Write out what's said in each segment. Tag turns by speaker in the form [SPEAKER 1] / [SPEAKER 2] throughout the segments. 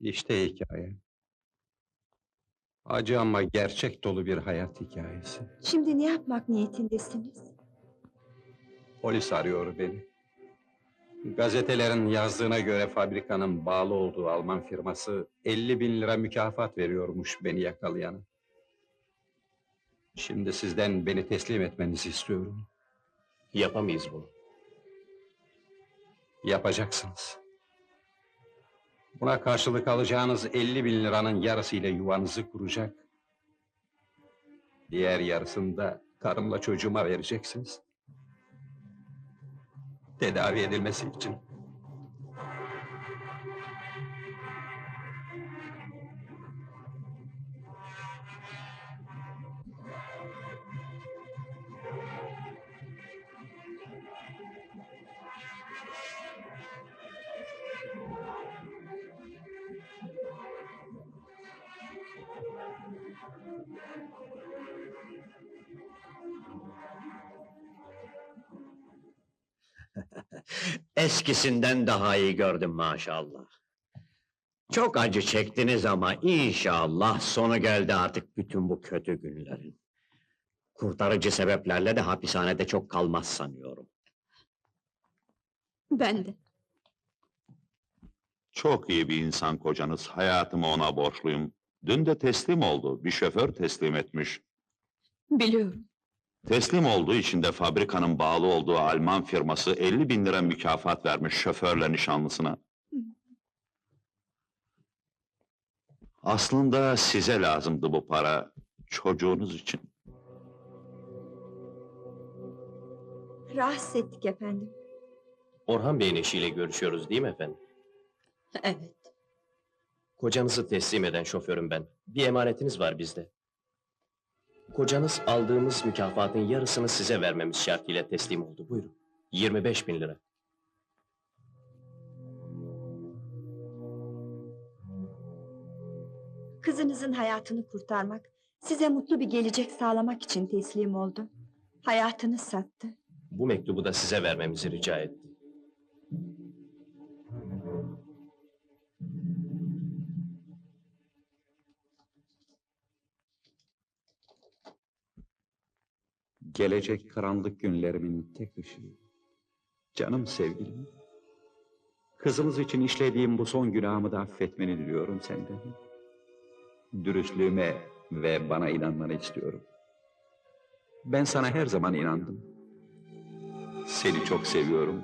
[SPEAKER 1] İşte hikaye. Acı ama gerçek dolu bir hayat hikayesi.
[SPEAKER 2] Şimdi ne yapmak niyetindesiniz?
[SPEAKER 1] Polis arıyor beni. Gazetelerin yazdığına göre fabrikanın bağlı olduğu Alman firması 50 bin lira mükafat veriyormuş beni yakalayana. Şimdi sizden beni teslim etmenizi istiyorum.
[SPEAKER 3] Yapamayız bunu.
[SPEAKER 1] Yapacaksınız. Buna karşılık alacağınız 50 bin liranın yarısıyla yuvanızı kuracak. Diğer yarısını da karımla çocuğuma vereceksiniz. Tedavi edilmesi için.
[SPEAKER 3] Eskisinden daha iyi gördüm maşallah. Çok acı çektiniz ama inşallah sonu geldi artık bütün bu kötü günlerin. Kurtarıcı sebeplerle de hapishanede çok kalmaz sanıyorum.
[SPEAKER 2] Ben de.
[SPEAKER 4] Çok iyi bir insan kocanız. Hayatımı ona borçluyum. Dün de teslim oldu. Bir şoför teslim etmiş.
[SPEAKER 2] Biliyorum.
[SPEAKER 4] Teslim olduğu için de fabrikanın bağlı olduğu Alman firması 50 bin lira mükafat vermiş şoförle nişanlısına. Aslında size lazımdı bu para. Çocuğunuz için.
[SPEAKER 2] Rahatsız ettik efendim.
[SPEAKER 5] Orhan Bey'in eşiyle görüşüyoruz değil mi efendim?
[SPEAKER 2] Evet.
[SPEAKER 5] Kocanızı teslim eden şoförüm ben. Bir emanetiniz var bizde. Kocanız aldığımız mükafatın yarısını size vermemiz şartıyla teslim oldu. Buyurun. 25 bin lira.
[SPEAKER 2] Kızınızın hayatını kurtarmak, size mutlu bir gelecek sağlamak için teslim oldu. Hayatını sattı.
[SPEAKER 5] Bu mektubu da size vermemizi rica etti.
[SPEAKER 1] Gelecek karanlık günlerimin tek ışığı. Canım sevgilim. Kızımız için işlediğim bu son günahımı da affetmeni diliyorum senden. Dürüstlüğüme ve bana inanmanı istiyorum. Ben sana her zaman inandım. Seni çok seviyorum.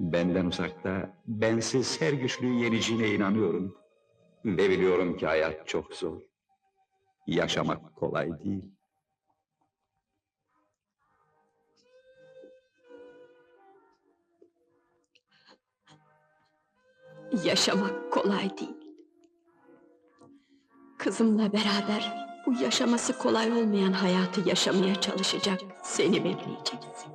[SPEAKER 1] Benden uzakta, bensiz her güçlüğü yeneceğine inanıyorum. Ve biliyorum ki hayat çok zor. Yaşamak kolay değil.
[SPEAKER 6] Yaşamak kolay değil. Kızımla beraber bu yaşaması kolay olmayan hayatı yaşamaya çalışacak, seni bekleyeceğiz.